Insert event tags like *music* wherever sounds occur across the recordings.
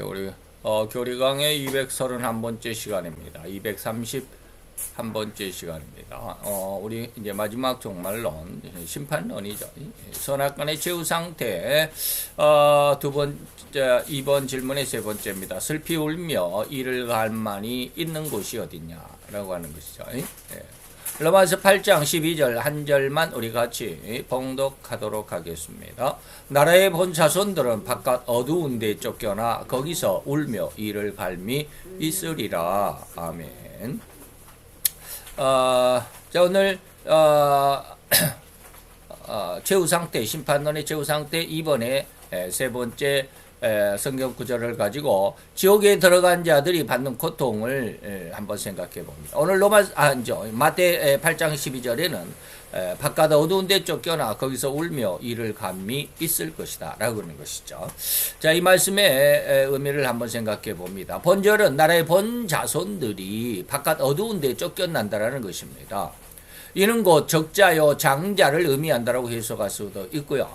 우리 어, 교리강의 231번째 시간입니다. 231번째 시간입니다. 어, 우리 이제 마지막 종말론 심판론이죠. 선악간의 최후 상태 어, 두 번째 이번 질문의 세 번째입니다. 슬피 울며 이를 갈 만이 있는 곳이 어디냐 라고 하는 것이죠. 예. 로마서 8장 12절 한 절만 우리 같이 봉독하도록 하겠습니다. 나라의 본 자손들은 바깥 어두운 데 쫓겨나 거기서 울며 이를 갈미 있으리라. 아멘. 어, 자 오늘 어, *clears throat* 어, 최후 상 태 심판론의 최후 상태 2번에 세 번째 에, 성경 구절을 가지고 지옥에 들어간 자들이 받는 고통을 에, 한번 생각해 봅니다. 오늘 로마 아죠 마태 8장 12절에는 에, 바깥 어두운 데 쫓겨나 거기서 울며 이를 감미 있을 것이다 라고 그러는 것이죠. 자, 이 말씀의 에, 의미를 한번 생각해 봅니다. 본절은 나라의 본 자손들이 바깥 어두운 데 쫓겨난다라는 것입니다. 이는 곧 적자요 장자를 의미한다라고 해석할 수도 있고요.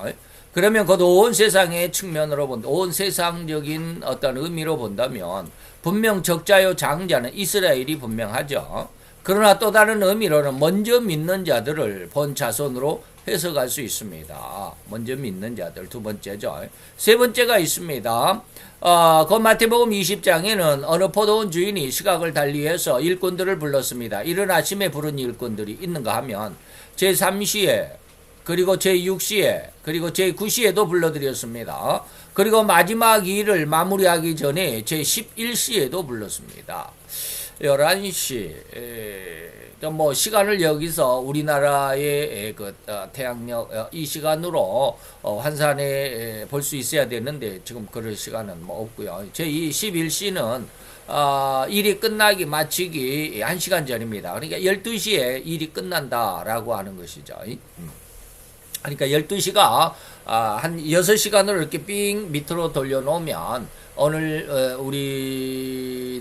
그러면 그온 세상의 측면으로 본다. 온 세상적인 어떤 의미로 본다면 분명 적자요 장자는 이스라엘이 분명하죠. 그러나 또 다른 의미로는 먼저 믿는 자들을 본 자손으로 해석할 수 있습니다. 먼저 믿는 자들 두 번째죠. 세 번째가 있습니다. 어, 그 마태복음 20장에는 어느 포도원 주인이 시각을 달리해서 일꾼들을 불렀습니다. 이른 아침에 부른 일꾼들이 있는가 하면 제3시에 그리고 제6시에 그리고 제9시에도 불러드렸습니다. 그리고 마지막 일을 마무리하기 전에 제11시에도 불렀습니다. 11시 뭐 시간을 여기서 우리나라의 그 어, 태양력 어, 이 시간으로 어, 환산해 볼 수 있어야 되는데 지금 그럴 시간은 뭐 없고요. 제2 11시는 어, 일이 끝나기 마치기 1시간 전입니다. 그러니까 12시에 일이 끝난다라고 하는 것이죠. 음. 그러니까 12시가 아, 한 6시간을 이렇게 삥 밑으로 돌려놓으면 오늘 어,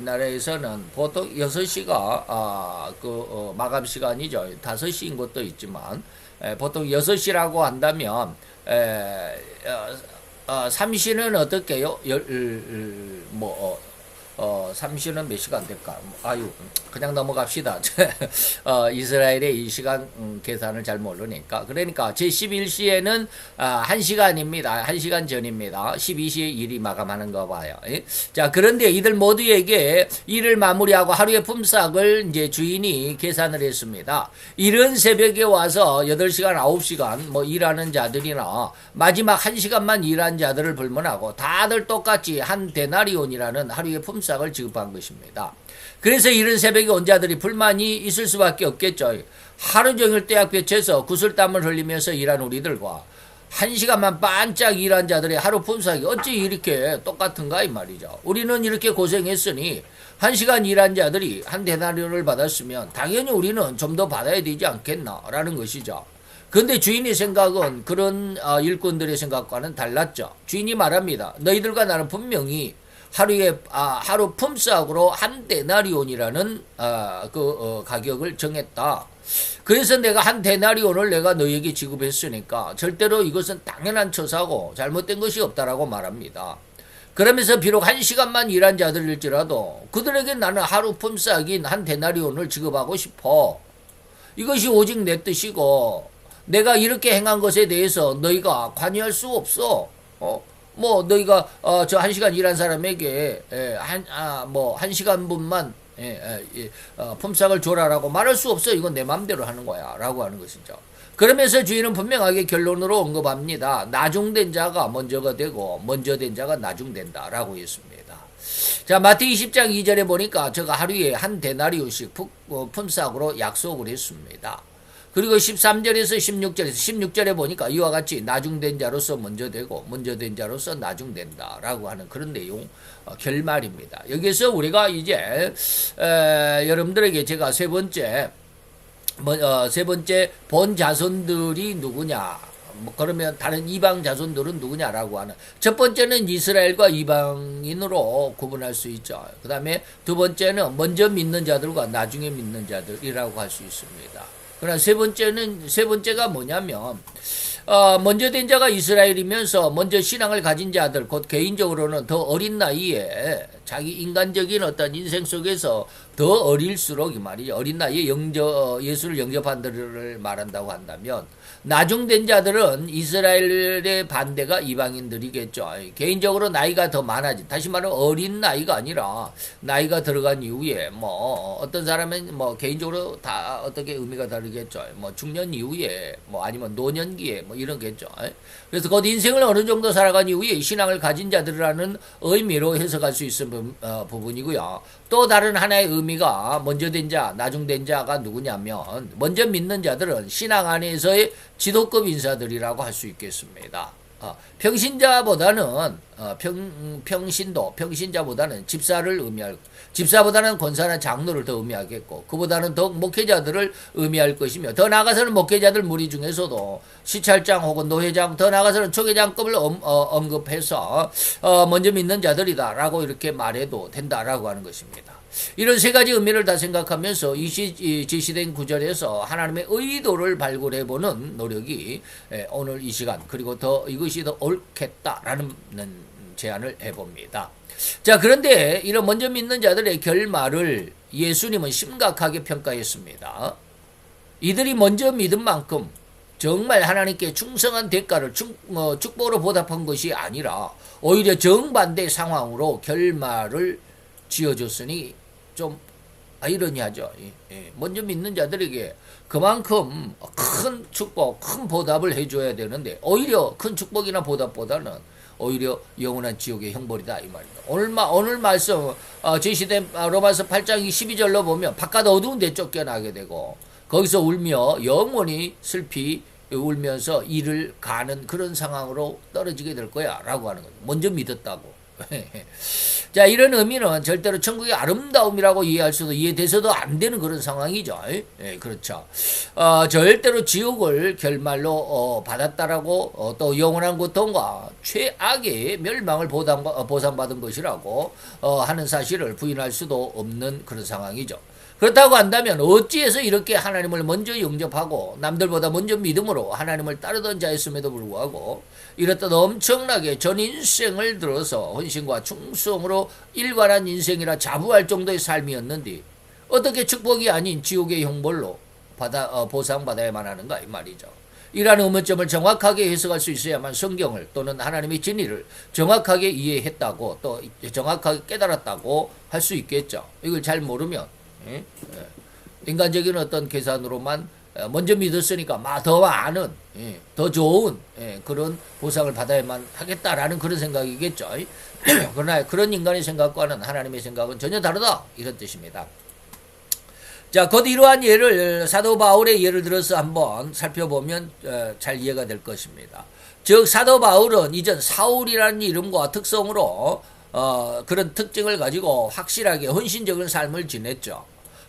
우리나라에서는 보통 6시가 아, 그 어, 마감 시간이죠. 5시인 것도 있지만 에, 보통 6시라고 한다면 에, 어, 어, 3시는 어떻게요? 열, 뭐 어, 어, 3시는 몇 시간 될까? 아유, 그냥 넘어갑시다. *laughs* 어, 이스라엘의 이 시간 음, 계산을 잘 모르니까. 그러니까 제 11시에는 아, 1시간입니다. 1시간 전입니다. 12시에 일이 마감하는 거 봐요. 예? 자, 그런데 이들 모두에게 일을 마무리하고 하루의 품삯을 이제 주인이 계산을 했습니다. 이른 새벽에 와서 8시간, 9시간 뭐 일하는 자들이나 마지막 1시간만 일한 자들을 불문하고 다들 똑같이 한 데나리온이라는 하루의 품삯 품삯을 지급한 것입니다. 그래서 이런 새벽에 온 자들이 불만이 있을 수밖에 없겠죠. 하루 종일 떼약 볕에서 구슬땀을 흘리면서 일한 우리들과 한 시간만 반짝 일한 자들의 하루 품삯이 어찌 이렇게 똑같은가 이 말이죠. 우리는 이렇게 고생했으니 한 시간 일한 자들이 한 데나리온을 받았으면 당연히 우리는 좀 더 받아야 되지 않겠나라는 것이죠. 그런데 주인의 생각은 그런 어, 일꾼들의 생각과는 달랐죠. 주인이 말합니다. 너희들과 나는 분명히 하루에 아, 하루 품삯으로 한 데나리온이라는 아, 그 어, 가격을 정했다. 그래서 내가 한 데나리온을 내가 너에게 지급했으니까 절대로 이것은 당연한 처사고 잘못된 것이 없다라고 말합니다. 그러면서 비록 한 시간만 일한 자들일지라도 그들에게 나는 하루 품삯인 한 데나리온을 지급하고 싶어. 이것이 오직 내 뜻이고 내가 이렇게 행한 것에 대해서 너희가 관여할 수 없어. 어? 뭐 너희가 어, 저 한 시간 일한 사람에게 한아뭐한 시간 분만 예, 예, 어, 품삯을 줘라라고 말할 수 없어. 이건 내 마음대로 하는 거야라고 하는 것이죠. 그러면서 주인은 분명하게 결론으로 언급합니다. 나중된 자가 먼저가 되고 먼저 된 자가 나중된다라고 했습니다. 자, 마태 20장 2절에 보니까 제가 하루에 한 데나리오씩 어, 품삯으로 약속을 했습니다. 그리고 13절에서 16절에서 16절에 보니까 이와 같이 나중된 자로서 먼저 되고 먼저 된 자로서 나중된다라고 하는 그런 내용 어, 결말입니다. 여기서 우리가 이제 에, 여러분들에게 제가 세 번째 뭐, 어, 세 번째 본 자손들이 누구냐 뭐 그러면 다른 이방 자손들은 누구냐라고 하는 첫 번째는 이스라엘과 이방인으로 구분할 수 있죠. 그 다음에 두 번째는 먼저 믿는 자들과 나중에 믿는 자들이라고 할 수 있습니다. 그러나 세 번째는 세 번째가 뭐냐면 어, 먼저 된 자가 이스라엘이면서 먼저 신앙을 가진 자들, 곧 개인적으로는 더 어린 나이에 자기 인간적인 어떤 인생 속에서 더 어릴수록 이 말이죠. 어린 나이에 영접, 예수를 영접한 들을 말한다고 한다면, 나중된 자들은 이스라엘의 반대가 이방인들이겠죠. 개인적으로 나이가 더 많아진, 다시 말하면 어린 나이가 아니라 나이가 들어간 이후에 뭐 어떤 사람은 뭐 개인적으로 다 어떻게 의미가 다르겠죠. 뭐 중년 이후에 뭐 아니면 노년기에 뭐 이런겠죠. 그래서 곧 인생을 어느 정도 살아간 이후에 신앙을 가진 자들이라는 의미로 해석할 수 있는 부, 어, 부분이고요. 또 다른 하나의 의미가 먼저 된 자, 나중 된 자가 누구냐면 먼저 믿는 자들은 신앙 안에서의 지도급 인사들이라고 할 수 있겠습니다. 어, 평신자보다는 어, 평, 평신도 평신자보다는 집사를 의미할 집사보다는 권사나 장로를 더 의미하겠고 그보다는 더 목회자들을 의미할 것이며 더 나아가서는 목회자들 무리 중에서도 시찰장 혹은 노회장 더 나아가서는 초계장급을 엄, 어, 언급해서 어, 먼저 믿는 자들이다라고 이렇게 말해도 된다라고 하는 것입니다. 이런 세 가지 의미를 다 생각하면서 이, 시, 이 제시된 구절에서 하나님의 의도를 발굴해보는 노력이 예, 오늘 이 시간 그리고 더 이것이 더 옳겠다라는 제안을 해봅니다. 자 그런데 이런 먼저 믿는 자들의 결말을 예수님은 심각하게 평가했습니다. 이들이 먼저 믿은 만큼 정말 하나님께 충성한 대가를 축, 어, 축복으로 보답한 것이 아니라 오히려 정반대 상황으로 결말을 지어줬으니 좀 아이러니하죠. 예. 먼저 믿는 자들에게 그만큼 큰 축복, 큰 보답을 해줘야 되는데 오히려 큰 축복이나 보답보다는 오히려 영원한 지옥의 형벌이다 이 말입니다. 오늘 마, 오늘 말씀 어, 제시된 로마서 8장 12절로 보면 바깥 어두운 데 쫓겨나게 되고 거기서 울며 영원히 슬피 울면서 일을 가는 그런 상황으로 떨어지게 될 거야 라고 하는 거죠. 먼저 믿었다고. *laughs* 자, 이런 의미는 절대로 천국의 아름다움이라고 이해할 수도 이해돼서도 안 되는 그런 상황이죠. 예, 그렇죠. 어, 절대로 지옥을 결말로 어, 받았다라고 어, 또 영원한 고통과 최악의 멸망을 보상, 어, 보상받은 것이라고 어, 하는 사실을 부인할 수도 없는 그런 상황이죠. 그렇다고 한다면 어찌해서 이렇게 하나님을 먼저 영접하고 남들보다 먼저 믿음으로 하나님을 따르던 자였음에도 불구하고 이렇듯 엄청나게 전 인생을 들어서 헌신과 충성으로 일관한 인생이라 자부할 정도의 삶이었는데 어떻게 축복이 아닌 지옥의 형벌로 받아 어, 보상받아야만 하는가 이 말이죠. 이러한 의문점을 정확하게 해석할 수 있어야만 성경을 또는 하나님의 진리를 정확하게 이해했다고 또 정확하게 깨달았다고 할 수 있겠죠. 이걸 잘 모르면. 인간적인 어떤 계산으로만 어, 먼저 믿었으니까 더 많은 예, 더 좋은 그런 보상을 받아야만 하겠다라는 그런 생각이겠죠. *clears throat* 그러나 그런 인간의 생각과는 하나님의 생각은 전혀 다르다 이런 뜻입니다. 자, 곧 이러한 예를 사도 바울의 예를 들어서 한번 살펴보면 어, 잘 이해가 될 것입니다. 즉 사도 바울은 이전 사울이라는 이름과 특성으로 어, 그런 특징을 가지고 확실하게 헌신적인 삶을 지냈죠.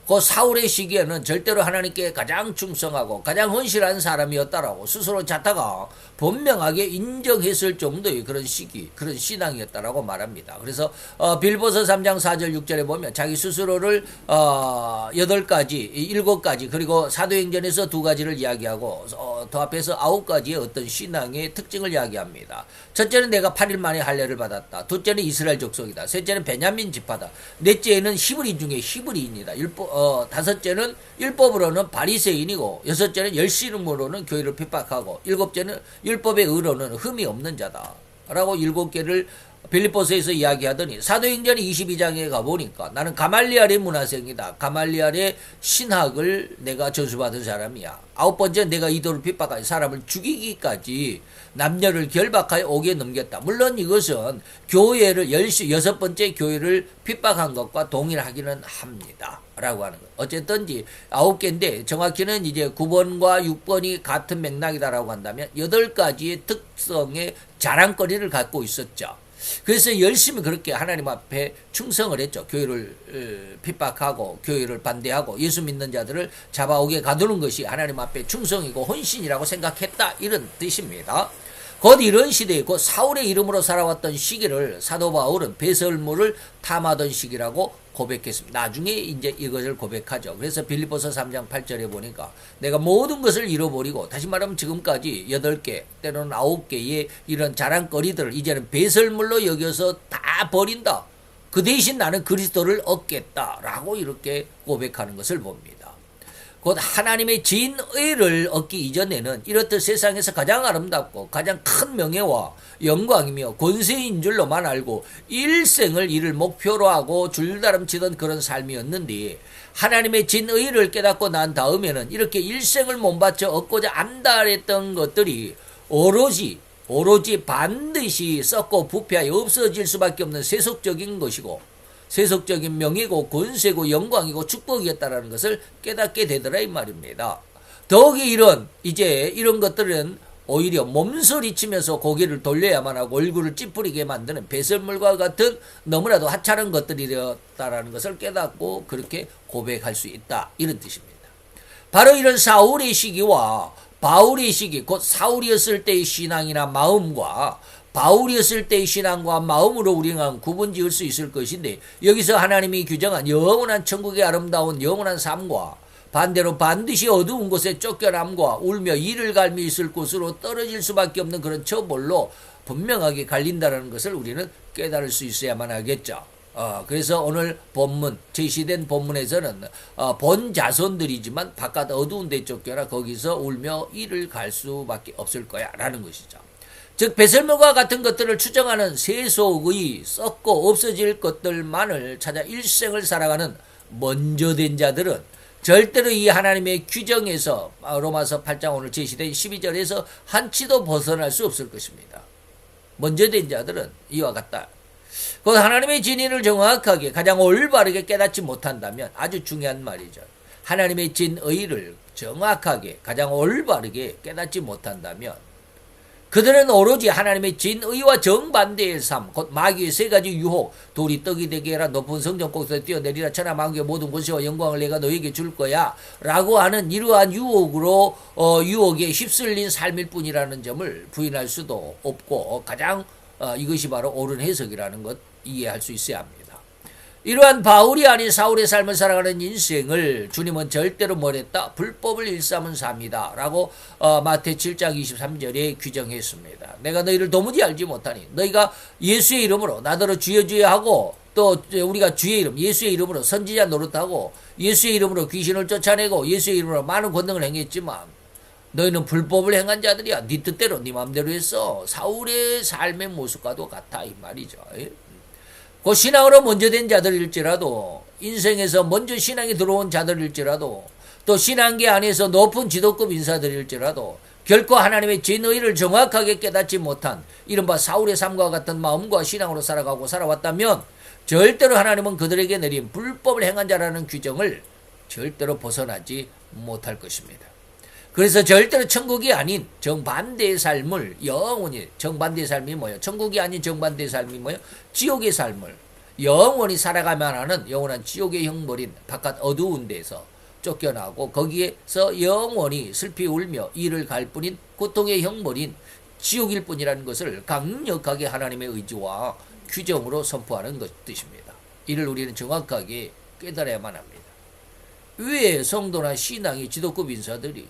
그 사울의 시기에는 절대로 하나님께 가장 충성하고 가장 헌실한 사람이었다라고 스스로 자타가 분명하게 인정했을 정도의 그런 시기, 그런 신앙이었다라고 말합니다. 그래서 어, 빌보서 3장 4절 6절에 보면 자기 스스로를 어, 8가지, 7가지 그리고 사도행전에서 두 가지를 이야기하고 어, 더 앞에서 아홉 가지의 어떤 신앙의 특징을 이야기합니다. 첫째는 내가 8일 만에 할례를 받았다. 둘째는 이스라엘 족속이다. 셋째는 베냐민 지파다. 넷째는 히브리 중에 히브리인이다. 율법 어, 다섯째는 율법으로는 바리새인이고 여섯째는 열심으로는 교회를 핍박하고 일곱째는 율법의 의로는 흠이 없는 자다. 라고 일곱 개를 빌리포스에서 이야기하더니 사도행전 22장에 가보니까 나는 가말리알의 문화생이다. 가말리알의 신학을 내가 전수받은 사람이야. 아홉 번째 내가 이도를 핍박하여 사람을 죽이기까지 남녀를 결박하여 오게 넘겼다. 물론 이것은 교회를 열시 여섯 번째 교회를 핍박한 것과 동일하기는 합니다. 라고 하는 것. 어쨌든지 아홉 개인데 정확히는 이제 9번과 6번이 같은 맥락이다라고 한다면 여덟 가지의 특성의 자랑거리를 갖고 있었죠. 그래서 열심히 그렇게 하나님 앞에 충성을 했죠. 교회를 어, 핍박하고 교회를 반대하고 예수 믿는 자들을 잡아오게 가두는 것이 하나님 앞에 충성이고 헌신이라고 생각했다 이런 뜻입니다. 곧 이런 시대에 곧 사울의 이름으로 살아왔던 시기를 사도 바울은 배설물을 탐하던 시기라고 고백했습니다. 나중에 이제 이것을 고백하죠. 그래서 빌립보서 3장 8절에 보니까 내가 모든 것을 잃어버리고 다시 말하면 지금까지 8개 때로는 9개의 이런 자랑거리들을 이제는 배설물로 여겨서 다 버린다. 그 대신 나는 그리스도를 얻겠다라고 이렇게 고백하는 것을 봅니다. 곧 하나님의 진의를 얻기 이전에는 이렇듯 세상에서 가장 아름답고 가장 큰 명예와 영광이며 권세인 줄로만 알고 일생을 이를 목표로 하고 줄다름치던 그런 삶이었는데 하나님의 진의를 깨닫고 난 다음에는 이렇게 일생을 몸바쳐 얻고자 안달했던 것들이 오로지 오로지 반드시 썩고 부패하여 없어질 수밖에 없는 세속적인 것이고 세속적인 명예고 권세고 영광이고 축복이었다라는 것을 깨닫게 되더라 이 말입니다. 더욱이 이런 이제 이런 것들은 오히려 몸소리치면서 고개를 돌려야만 하고 얼굴을 찌푸리게 만드는 배설물과 같은 너무나도 하찮은 것들이 되었다라는 것을 깨닫고 그렇게 고백할 수 있다 이런 뜻입니다. 바로 이런 사울의 시기와 바울의 시기 곧 사울이었을 때의 신앙이나 마음과 바울이었을 때의 신앙과 마음으로 우리가 구분 지을 수 있을 것인데 여기서 하나님이 규정한 영원한 천국의 아름다운 영원한 삶과 반대로 반드시 어두운 곳에 쫓겨남과 울며 이를 갈미 있을 곳으로 떨어질 수밖에 없는 그런 처벌로 분명하게 갈린다는 것을 우리는 깨달을 수 있어야만 하겠죠. 어, 그래서 오늘 본문 제시된 본문에서는 어, 본 자손들이지만 바깥 어두운 데 쫓겨나 거기서 울며 이를 갈 수밖에 없을 거야라는 것이죠. 즉 배설물과 같은 것들을 추정하는 세속의 썩고 없어질 것들만을 찾아 일생을 살아가는 먼저 된 자들은 절대로 이 하나님의 규정에서 로마서 8장 오늘 제시된 12절에서 한치도 벗어날 수 없을 것입니다. 먼저 된 자들은 이와 같다. 그 하나님의 진리를 정확하게 가장 올바르게 깨닫지 못한다면 아주 중요한 말이죠. 하나님의 진의를 정확하게 가장 올바르게 깨닫지 못한다면 그들은 오로지 하나님의 진의와 정반대의 삶, 곧 마귀의 세 가지 유혹, 돌이 떡이 되게 해라, 높은 성전 꼭대기에 뛰어내리라, 천하 만국의 모든 권세와 영광을 내가 너에게 줄 거야, 라고 하는 이러한 유혹으로, 어, 유혹에 휩쓸린 삶일 뿐이라는 점을 부인할 수도 없고, 가장, 어, 이것이 바로 옳은 해석이라는 것 이해할 수 있어야 합니다. 이러한 바울이 아닌 사울의 삶을 살아가는 인생을 주님은 절대로 뭐랬다? 불법을 일삼은 삶이다. 라고 어, 마태 7장 23절에 규정했습니다. 내가 너희를 도무지 알지 못하니 너희가 예수의 이름으로 나더러 주여 주여 하고 또 우리가 주의 이름 예수의 이름으로 선지자 노릇하고 예수의 이름으로 귀신을 쫓아내고 예수의 이름으로 많은 권능을 행했지만 너희는 불법을 행한 자들이야. 네 뜻대로 네 마음대로 했어. 사울의 삶의 모습과도 같아 이 말이죠. 그 신앙으로 먼저 된 자들일지라도 인생에서 먼저 신앙이 들어온 자들일지라도 또 신앙계 안에서 높은 지도급 인사들일지라도 결코 하나님의 진의를 정확하게 깨닫지 못한 이른바 사울의 삶과 같은 마음과 신앙으로 살아가고 살아왔다면 절대로 하나님은 그들에게 내린 불법을 행한 자라는 규정을 절대로 벗어나지 못할 것입니다. 그래서 절대로 천국이 아닌 정반대의 삶을 영원히 정반대의 삶이 뭐예요? 천국이 아닌 정반대의 삶이 뭐예요? 지옥의 삶을 영원히 살아가면 하는 영원한 지옥의 형벌인 바깥 어두운 데서 쫓겨나고 거기에서 영원히 슬피 울며 이를 갈 뿐인 고통의 형벌인 지옥일 뿐이라는 것을 강력하게 하나님의 의지와 규정으로 선포하는 것 뜻입니다. 이를 우리는 정확하게 깨달아야만 합니다. 왜 성도나 신앙의 지도급 인사들이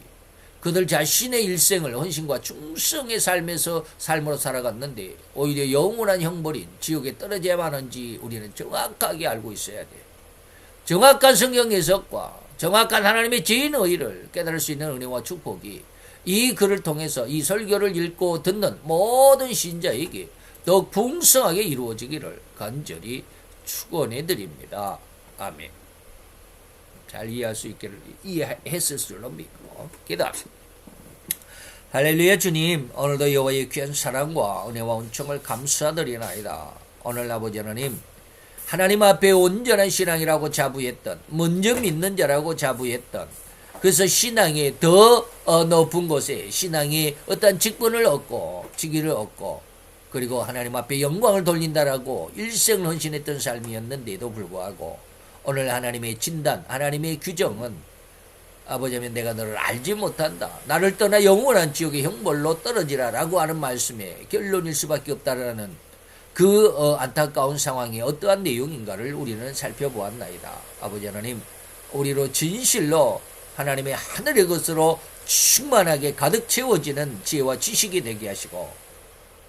그들 자신의 일생을 헌신과 충성의 삶에서 삶으로 살아갔는데 오히려 영원한 형벌인 지옥에 떨어져야만 하는지 우리는 정확하게 알고 있어야 돼. 정확한 성경 해석과 정확한 하나님의 진의를 깨달을 수 있는 은혜와 축복이 이 글을 통해서 이 설교를 읽고 듣는 모든 신자에게 더욱 풍성하게 이루어지기를 간절히 축원해 드립니다. 아멘. 잘 이해할 수 있기를 이해했을 줄로 믿고 기도합시다. 할렐루야 주님 오늘도 여호와의 귀한 사랑과 은혜와 은총을 감사드리나이다. 오늘 아버지 하나님 하나님 앞에 온전한 신앙이라고 자부했던 먼저 믿는 자라고 자부했던 그래서 신앙이 더 어, 높은 곳에 신앙이 어떤 직분을 얻고 직위를 얻고 그리고 하나님 앞에 영광을 돌린다라고 일생을 헌신했던 삶이었는데도 불구하고 오늘 하나님의 진단, 하나님의 규정은 아버지면 내가 너를 알지 못한다. 나를 떠나 영원한 지옥의 형벌로 떨어지라라고 하는 말씀에 결론일 수밖에 없다라는 그 어, 안타까운 상황이 어떠한 내용인가를 우리는 살펴보았나이다. 아버지 하나님, 우리로 진실로 하나님의 하늘의 것으로 충만하게 가득 채워지는 지혜와 지식이 되게 하시고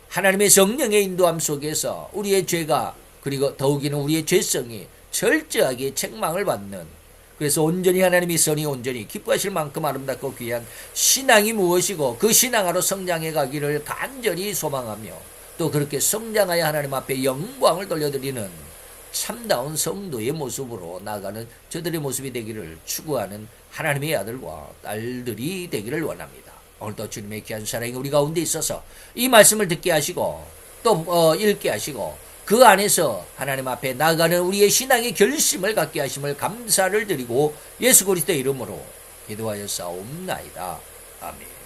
하나님의 성령의 인도함 속에서 우리의 죄가 그리고 더욱이는 우리의 죄성이 철저하게 책망을 받는 그래서 온전히 하나님이 선이 온전히 기뻐하실 만큼 아름답고 귀한 신앙이 무엇이고 그 신앙으로 성장해 가기를 간절히 소망하며 또 그렇게 성장하여 하나님 앞에 영광을 돌려드리는 참다운 성도의 모습으로 나가는 저들의 모습이 되기를 추구하는 하나님의 아들과 딸들이 되기를 원합니다. 오늘도 주님의 귀한 사랑이 우리 가운데 있어서 이 말씀을 듣게 하시고 또 어, 읽게 하시고 그 안에서 하나님 앞에 나가는 우리의 신앙의 결심을 갖게 하심을 감사를 드리고 예수 그리스도의 이름으로 기도하여 싸움나이다. 아멘.